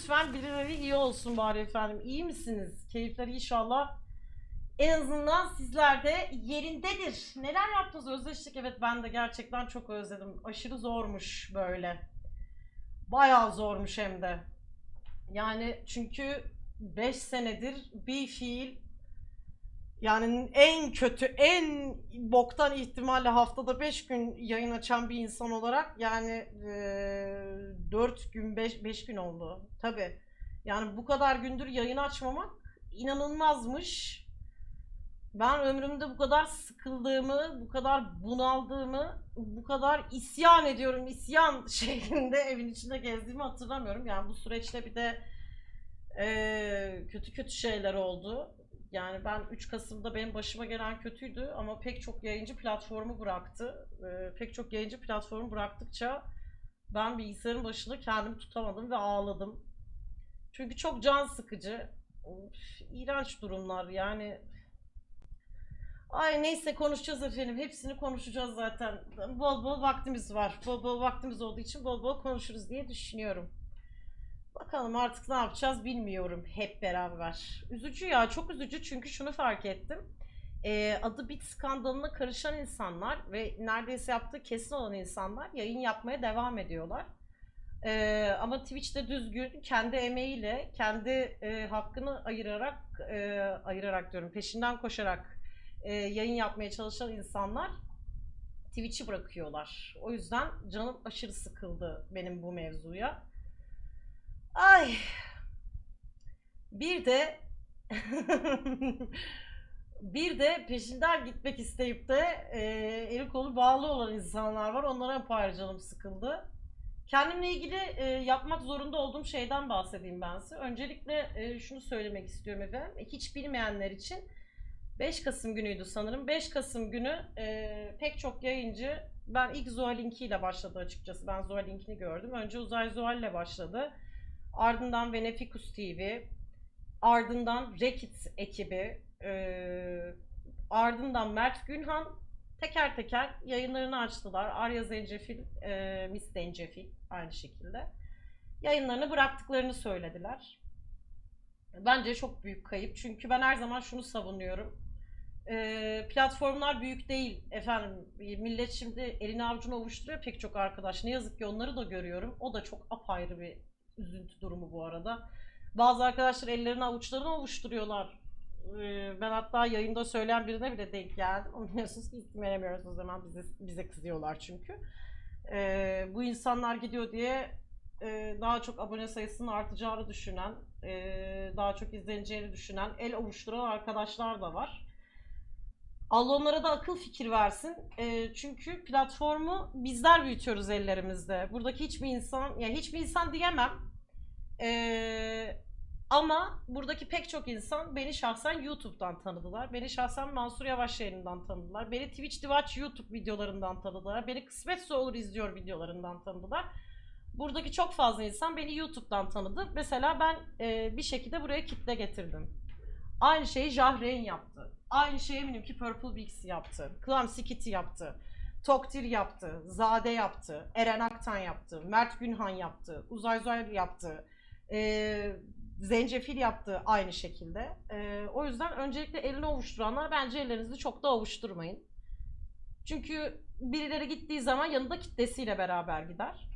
lütfen birileri iyi olsun bari efendim. İyi misiniz? Keyifler inşallah en azından sizlerde yerindedir. Neler yaptınız? Özleştik. Evet ben de gerçekten çok özledim. Aşırı zormuş böyle. Bayağı zormuş hem de. Yani çünkü 5 senedir bir fiil yani en kötü, en boktan ihtimalle haftada 5 gün yayın açan bir insan olarak yani 4 gün 5 gün oldu. Tabi. Yani bu kadar gündür yayın açmamak inanılmazmış. Ben ömrümde bu kadar sıkıldığımı, bu kadar bunaldığımı, bu kadar isyan ediyorum, isyan şeklinde evin içinde gezdiğimi hatırlamıyorum. Yani bu süreçte bir de eee, kötü kötü şeyler oldu. Yani ben 3 Kasım'da benim başıma gelen kötüydü ama pek çok yayıncı platformu bıraktı. Eee, pek çok yayıncı platformu bıraktıkça ben bilgisayarın başında kendimi tutamadım ve ağladım. Çünkü çok can sıkıcı. Of, iğrenç durumlar yani. Ay neyse konuşacağız efendim. Hepsini konuşacağız zaten. Bol bol vaktimiz var. Bol bol vaktimiz olduğu için bol bol konuşuruz diye düşünüyorum. Bakalım artık ne yapacağız bilmiyorum hep beraber. Üzücü ya çok üzücü çünkü şunu fark ettim. Ee, adı bit skandalına karışan insanlar ve neredeyse yaptığı kesin olan insanlar yayın yapmaya devam ediyorlar. Ee, ama Twitch'te düzgün kendi emeğiyle kendi e, hakkını ayırarak e, ayırarak diyorum peşinden koşarak e, yayın yapmaya çalışan insanlar Twitch'i bırakıyorlar. O yüzden canım aşırı sıkıldı benim bu mevzuya. Ay. Bir de bir de peşinden gitmek isteyip de e, eli kolu bağlı olan insanlar var. Onlara ayrı canım sıkıldı. Kendimle ilgili e, yapmak zorunda olduğum şeyden bahsedeyim ben size. Öncelikle e, şunu söylemek istiyorum efendim. Hiç bilmeyenler için 5 Kasım günüydü sanırım. 5 Kasım günü e, pek çok yayıncı ben ilk Zuhal ile başladı açıkçası. Ben Zuhal linkini gördüm. Önce Uzay Zuhal ile başladı. Ardından Veneficus TV, ardından Rekit ekibi, e, ardından Mert Günhan teker teker yayınlarını açtılar. Arya Zencefil, e, Miss Zencefil aynı şekilde. Yayınlarını bıraktıklarını söylediler. Bence çok büyük kayıp. Çünkü ben her zaman şunu savunuyorum. E, platformlar büyük değil efendim. Millet şimdi elini avucuna ovuşturuyor pek çok arkadaş. Ne yazık ki onları da görüyorum. O da çok apayrı bir üzüntü durumu bu arada. Bazı arkadaşlar ellerini avuçlarına ovuşturuyorlar. Ee, Ben hatta yayında söyleyen birine bile denk geldim. Ama biliyorsunuz ki isim veremiyoruz o zaman bize, bize kızıyorlar çünkü. Ee, bu insanlar gidiyor diye e, daha çok abone sayısının artacağını düşünen, e, daha çok izleneceğini düşünen, el ovuşturan arkadaşlar da var. Allah onlara da akıl fikir versin. E, çünkü platformu bizler büyütüyoruz ellerimizde. Buradaki hiçbir insan, ya hiçbir insan diyemem. E, ama buradaki pek çok insan beni şahsen YouTube'dan tanıdılar. Beni şahsen Mansur Yavaş yayınından tanıdılar. Beni Twitch Twitch YouTube videolarından tanıdılar. Beni Kısmetse Olur izliyor videolarından tanıdılar. Buradaki çok fazla insan beni YouTube'dan tanıdı. Mesela ben e, bir şekilde buraya kitle getirdim. Aynı şeyi Jahreyn yaptı. Aynı şeyi eminim ki Purple Bix yaptı. Clumsy Kitty yaptı. Toktir yaptı. Zade yaptı. Eren Aktan yaptı. Mert Günhan yaptı. Uzay Uzay yaptı. Ee, Zencefil yaptı aynı şekilde. Ee, o yüzden öncelikle elini ovuşturanlar bence ellerinizi çok da ovuşturmayın. Çünkü birileri gittiği zaman yanında kitlesiyle beraber gider.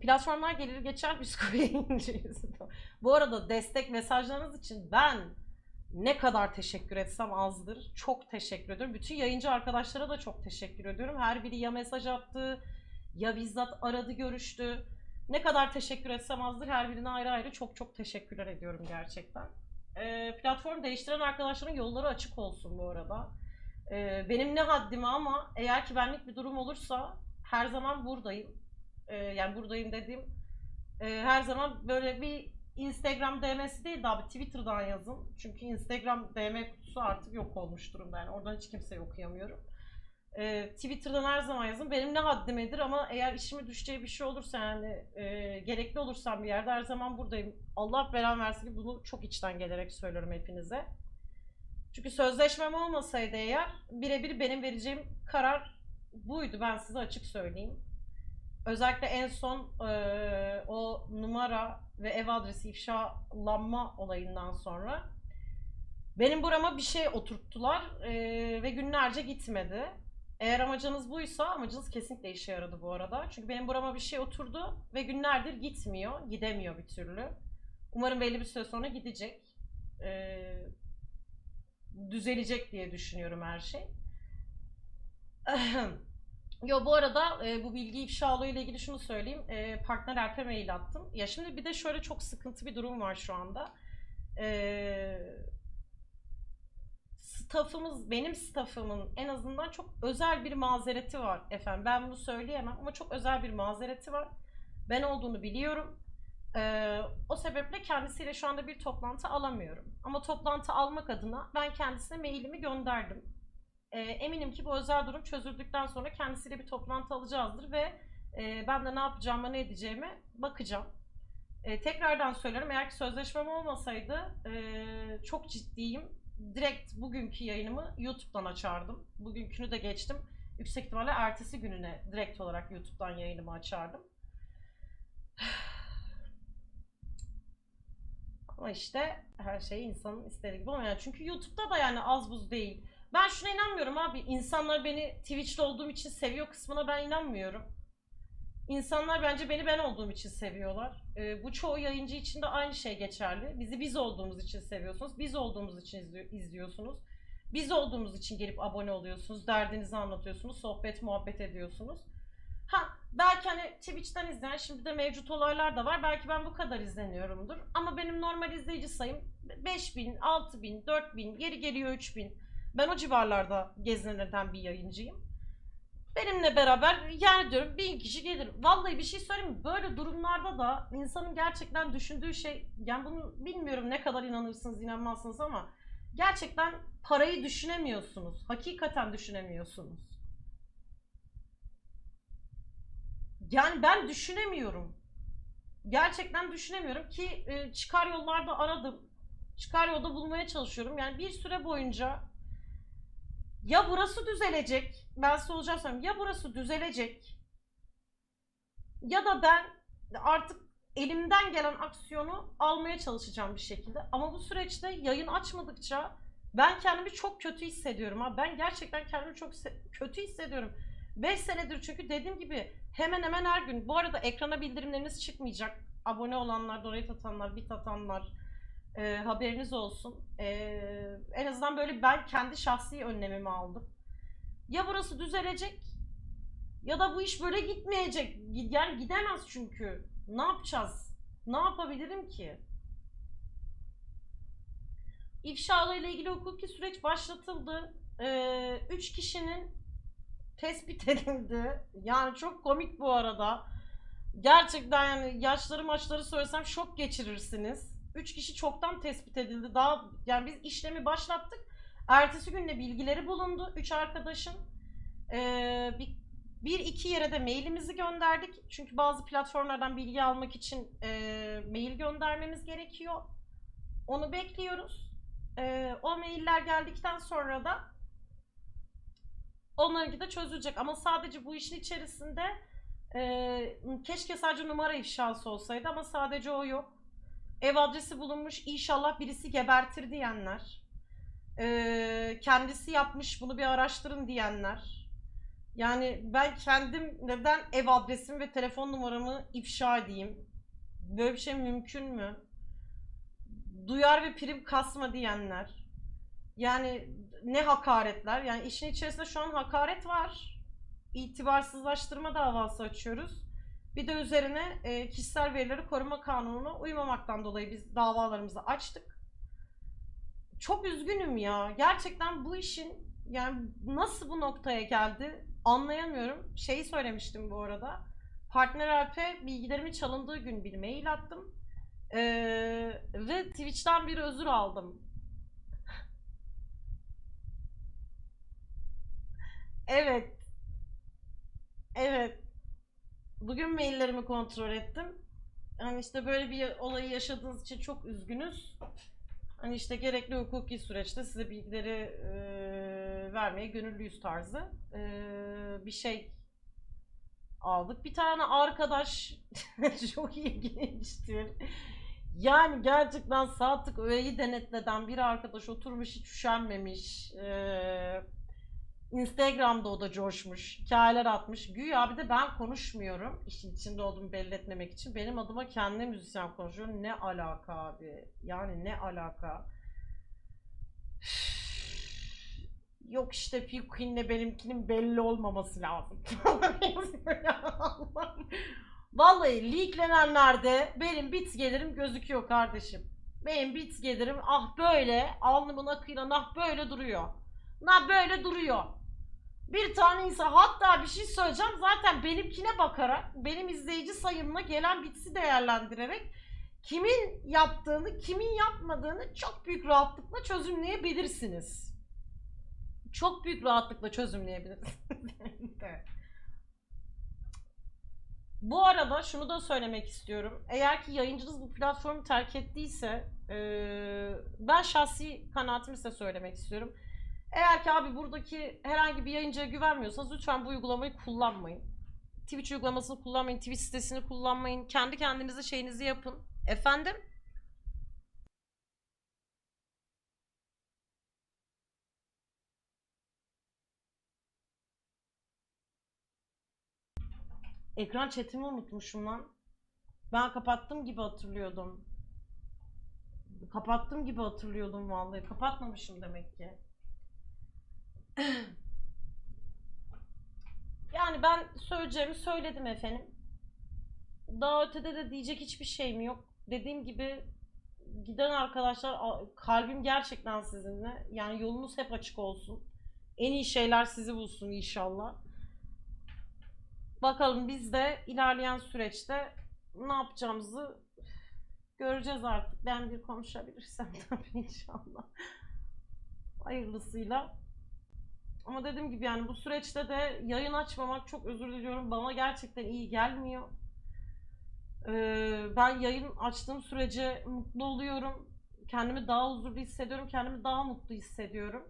Platformlar gelir geçer biz yayıncıyız. Bu arada destek mesajlarınız için ben ne kadar teşekkür etsem azdır. Çok teşekkür ediyorum. Bütün yayıncı arkadaşlara da çok teşekkür ediyorum. Her biri ya mesaj attı ya bizzat aradı görüştü. Ne kadar teşekkür etsem azdır. Her birine ayrı ayrı çok çok teşekkürler ediyorum gerçekten. Ee, platform değiştiren arkadaşların yolları açık olsun bu arada. Ee, benim ne haddime ama eğer ki benlik bir durum olursa her zaman buradayım. Ee, yani buradayım dediğim e, her zaman böyle bir Instagram DM'si değil de abi Twitter'dan yazın. Çünkü Instagram DM kutusu artık yok olmuş durumda. Yani oradan hiç kimseyi okuyamıyorum. Ee, Twitter'dan her zaman yazın. Benim ne haddimedir ama eğer işime düşeceği bir şey olursa yani e, gerekli olursam bir yerde her zaman buradayım. Allah belamı versin ki bunu çok içten gelerek söylüyorum hepinize. Çünkü sözleşmem olmasaydı eğer birebir benim vereceğim karar buydu. Ben size açık söyleyeyim. özellikle en son eee, o numara ve ev adresi ifşalanma olayından sonra benim burama bir şey oturttular eee, ve günlerce gitmedi. Eğer amacınız buysa amacınız kesinlikle işe yaradı bu arada. Çünkü benim burama bir şey oturdu ve günlerdir gitmiyor, gidemiyor bir türlü. Umarım belli bir süre sonra gidecek. Eee, düzelecek diye düşünüyorum her şey. Yo bu arada e, bu bilgi ifşalığı ile ilgili şunu söyleyeyim. E, partner Alp'e mail attım. Ya şimdi bir de şöyle çok sıkıntı bir durum var şu anda. E, staffımız, benim staffımın en azından çok özel bir mazereti var efendim. Ben bunu söyleyemem ama çok özel bir mazereti var. Ben olduğunu biliyorum. E, o sebeple kendisiyle şu anda bir toplantı alamıyorum. Ama toplantı almak adına ben kendisine mailimi gönderdim. E, eminim ki bu özel durum çözüldükten sonra kendisiyle bir toplantı alacağızdır ve e, ben de ne yapacağıma ne edeceğime bakacağım. E, tekrardan söylerim eğer ki sözleşmem olmasaydı e, çok ciddiyim. Direkt bugünkü yayınımı YouTube'dan açardım. Bugünkünü de geçtim. Yüksek ihtimalle ertesi gününe direkt olarak YouTube'dan yayınımı açardım. Ama işte her şey insanın istediği gibi olmuyor. Yani çünkü YouTube'da da yani az buz değil. Ben şuna inanmıyorum abi. İnsanlar beni Twitch'te olduğum için seviyor kısmına ben inanmıyorum. İnsanlar bence beni ben olduğum için seviyorlar. Ee, bu çoğu yayıncı için de aynı şey geçerli. Bizi biz olduğumuz için seviyorsunuz. Biz olduğumuz için izli- izliyorsunuz. Biz olduğumuz için gelip abone oluyorsunuz. Derdinizi anlatıyorsunuz. Sohbet muhabbet ediyorsunuz. Ha belki hani Twitch'ten izleyen şimdi de mevcut olaylar da var. Belki ben bu kadar izleniyorumdur. Ama benim normal izleyici sayım 5000, 6000, 4000, yeri geliyor 3000. Ben o civarlarda gezinirden bir yayıncıyım. Benimle beraber yani diyorum bin kişi gelir. Vallahi bir şey söyleyeyim mi? Böyle durumlarda da insanın gerçekten düşündüğü şey yani bunu bilmiyorum ne kadar inanırsınız inanmazsınız ama gerçekten parayı düşünemiyorsunuz. Hakikaten düşünemiyorsunuz. Yani ben düşünemiyorum. Gerçekten düşünemiyorum ki e, çıkar yollarda aradım. Çıkar yolda bulmaya çalışıyorum. Yani bir süre boyunca ya burası düzelecek. Ben size olacağım söyleyeyim. Ya burası düzelecek. Ya da ben artık elimden gelen aksiyonu almaya çalışacağım bir şekilde. Ama bu süreçte yayın açmadıkça ben kendimi çok kötü hissediyorum. Ha. Ben gerçekten kendimi çok kötü hissediyorum. 5 senedir çünkü dediğim gibi hemen hemen her gün. Bu arada ekrana bildirimleriniz çıkmayacak. Abone olanlar, donate atanlar, bit atanlar e, haberiniz olsun. E, en azından böyle ben kendi şahsi önlemimi aldım. Ya burası düzelecek ya da bu iş böyle gitmeyecek. Yani gidemez çünkü. Ne yapacağız? Ne yapabilirim ki? İfşalı ile ilgili hukuki süreç başlatıldı. Ee, üç kişinin tespit edildi. Yani çok komik bu arada. Gerçekten yani yaşları maçları söylesem şok geçirirsiniz. Üç kişi çoktan tespit edildi. Daha yani biz işlemi başlattık. Ertesi günde bilgileri bulundu. Üç arkadaşın. Ee, bir, bir iki yere de mailimizi gönderdik. Çünkü bazı platformlardan bilgi almak için e, mail göndermemiz gerekiyor. Onu bekliyoruz. Ee, o mailler geldikten sonra da onlarınki de çözülecek. Ama sadece bu işin içerisinde e, keşke sadece numara ifşası olsaydı ama sadece o yok. Ev adresi bulunmuş inşallah birisi gebertir diyenler. e, kendisi yapmış bunu bir araştırın diyenler. Yani ben kendim neden ev adresimi ve telefon numaramı ifşa edeyim? Böyle bir şey mümkün mü? Duyar ve prim kasma diyenler. Yani ne hakaretler? Yani işin içerisinde şu an hakaret var. İtibarsızlaştırma davası açıyoruz. Bir de üzerine e, kişisel verileri koruma kanununa uymamaktan dolayı biz davalarımızı açtık. Çok üzgünüm ya. Gerçekten bu işin yani nasıl bu noktaya geldi anlayamıyorum. Şeyi söylemiştim bu arada. Partner Alp'e bilgilerimi çalındığı gün bir mail attım. Ee, ve Twitch'ten bir özür aldım. Evet. Evet. Bugün maillerimi kontrol ettim. Yani işte böyle bir olayı yaşadığınız için çok üzgünüz. Hani işte gerekli hukuki süreçte size bilgileri eee, vermeye gönüllüyüz tarzı eee, bir şey aldık. Bir tane arkadaş çok ilginçtir. Yani gerçekten saatlik öğeyi denetleden bir arkadaş oturmuş hiç üşenmemiş. Ee, Instagram'da o da coşmuş. Hikayeler atmış. Güya bir de ben konuşmuyorum. İşin içinde olduğumu belli etmemek için. Benim adıma kendi müzisyen konuşuyor. Ne alaka abi? Yani ne alaka? Yok işte Phil Queen'le benimkinin belli olmaması lazım. Vallahi leaklenenlerde benim bit gelirim gözüküyor kardeşim. Benim bit gelirim ah böyle alnımın akıyla nah böyle duruyor. Nah böyle duruyor. Bir tane insan hatta bir şey söyleyeceğim zaten benimkine bakarak benim izleyici sayımla gelen bitsi değerlendirerek kimin yaptığını kimin yapmadığını çok büyük rahatlıkla çözümleyebilirsiniz. Çok büyük rahatlıkla çözümleyebilirsiniz. Bu arada şunu da söylemek istiyorum. Eğer ki yayıncınız bu platformu terk ettiyse eee, ben şahsi kanaatimi size söylemek istiyorum. Eğer ki abi buradaki herhangi bir yayıncıya güvenmiyorsanız lütfen bu uygulamayı kullanmayın. Twitch uygulamasını kullanmayın, Twitch sitesini kullanmayın. Kendi kendinize şeyinizi yapın. Efendim? Ekran chatimi unutmuşum lan. Ben kapattım gibi hatırlıyordum. Kapattım gibi hatırlıyordum vallahi. Kapatmamışım demek ki. Yani ben söyleyeceğimi söyledim efendim. Daha ötede de diyecek hiçbir şeyim yok. Dediğim gibi giden arkadaşlar kalbim gerçekten sizinle. Yani yolunuz hep açık olsun. En iyi şeyler sizi bulsun inşallah. Bakalım biz de ilerleyen süreçte ne yapacağımızı göreceğiz artık. Ben bir konuşabilirsem tabii inşallah. Hayırlısıyla. Ama dediğim gibi yani bu süreçte de yayın açmamak çok özür diliyorum. Bana gerçekten iyi gelmiyor. Ee, ben yayın açtığım sürece mutlu oluyorum. Kendimi daha huzurlu hissediyorum. Kendimi daha mutlu hissediyorum.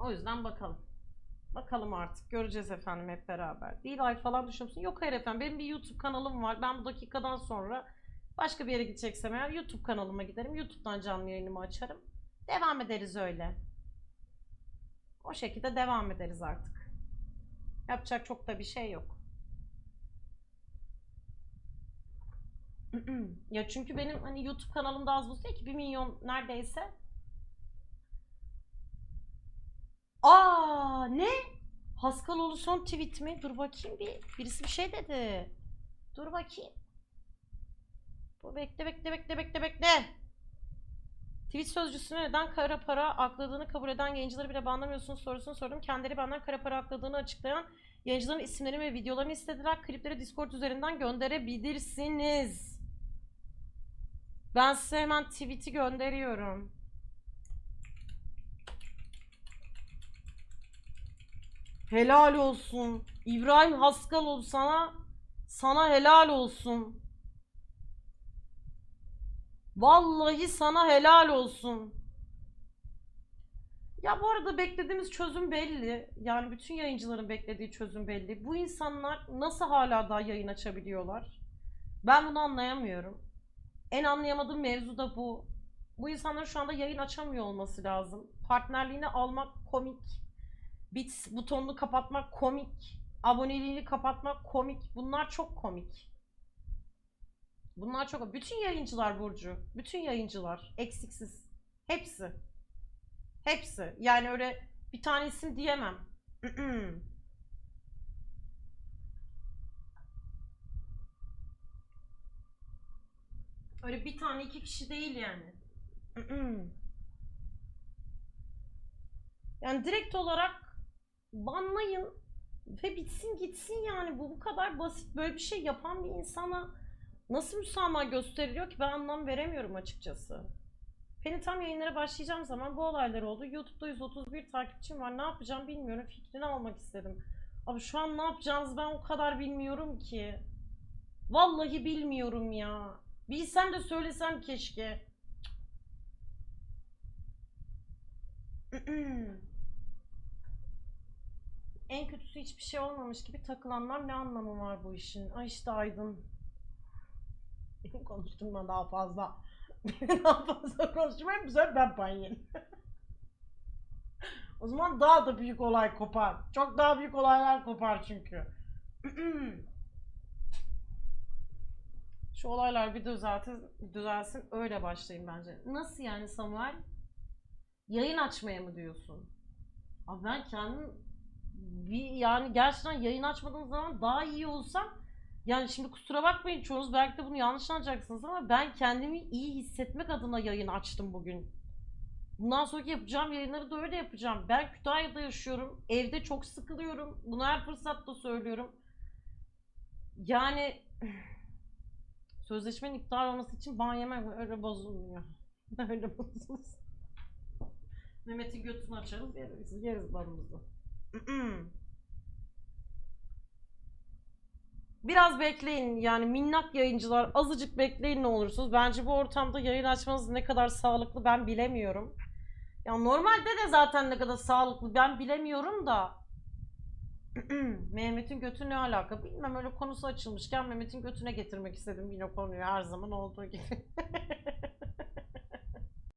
O yüzden bakalım. Bakalım artık. Göreceğiz efendim hep beraber. Bir ay falan düşünüyor? Yok hayır efendim. Benim bir YouTube kanalım var. Ben bu dakikadan sonra başka bir yere gideceksem eğer YouTube kanalıma giderim. YouTube'dan canlı yayınımı açarım. Devam ederiz öyle. O şekilde devam ederiz artık. Yapacak çok da bir şey yok. ya çünkü benim hani YouTube kanalımda az buz değil ki 1 milyon neredeyse. Aa ne? Haskaloğlu son tweet mi? Dur bakayım bir. Birisi bir şey dedi. Dur bakayım. Bu bekle bekle bekle bekle bekle. Tweet sözcüsüne neden kara para akladığını kabul eden yayıncıları bile banlamıyorsunuz sorusunu sordum. Kendileri benden kara para akladığını açıklayan yayıncıların isimlerini ve videolarını istediler. Klipleri Discord üzerinden gönderebilirsiniz. Ben size hemen tweet'i gönderiyorum. Helal olsun. İbrahim Haskaloğlu sana sana helal olsun. Vallahi sana helal olsun. Ya bu arada beklediğimiz çözüm belli. Yani bütün yayıncıların beklediği çözüm belli. Bu insanlar nasıl hala daha yayın açabiliyorlar? Ben bunu anlayamıyorum. En anlayamadığım mevzu da bu. Bu insanların şu anda yayın açamıyor olması lazım. Partnerliğini almak komik. Bits butonunu kapatmak komik. Aboneliğini kapatmak komik. Bunlar çok komik. Bunlar çok bütün yayıncılar Burcu. Bütün yayıncılar eksiksiz. Hepsi. Hepsi. Yani öyle bir tane isim diyemem. öyle bir tane iki kişi değil yani. yani direkt olarak banlayın ve bitsin gitsin yani bu bu kadar basit böyle bir şey yapan bir insana nasıl müsamaha gösteriliyor ki ben anlam veremiyorum açıkçası. Benim tam yayınlara başlayacağım zaman bu olaylar oldu. YouTube'da 131 takipçim var. Ne yapacağım bilmiyorum. Fikrini almak istedim. Abi şu an ne yapacağınızı ben o kadar bilmiyorum ki. Vallahi bilmiyorum ya. Bilsem de söylesem keşke. en kötüsü hiçbir şey olmamış gibi takılanlar ne anlamı var bu işin? Ay işte Aydın. Benim konuştuğumdan daha fazla. daha fazla konuşmayayım bu sefer ben yerim. o zaman daha da büyük olay kopar. Çok daha büyük olaylar kopar çünkü. Şu olaylar bir düzeltin, düzelsin öyle başlayayım bence. Nasıl yani Samuel? Yayın açmaya mı diyorsun? Abi ben kendim bir yani gerçekten yayın açmadığım zaman daha iyi olsam yani şimdi kusura bakmayın çoğunuz belki de bunu yanlış anlayacaksınız ama ben kendimi iyi hissetmek adına yayın açtım bugün. Bundan sonraki yapacağım yayınları da öyle yapacağım. Ben Kütahya'da yaşıyorum. Evde çok sıkılıyorum. Bunu her fırsatta söylüyorum. Yani sözleşmenin iptal olması için ban yemem öyle bozulmuyor. öyle bozulsun. Mehmet'in götünü açarız yeriz, yeriz banımızı. Biraz bekleyin yani minnak yayıncılar azıcık bekleyin ne olursunuz. Bence bu ortamda yayın açmanız ne kadar sağlıklı ben bilemiyorum. Ya normalde de zaten ne kadar sağlıklı ben bilemiyorum da. Mehmet'in götü ne alaka bilmem öyle konusu açılmışken Mehmet'in götüne getirmek istedim yine konuyu her zaman olduğu gibi.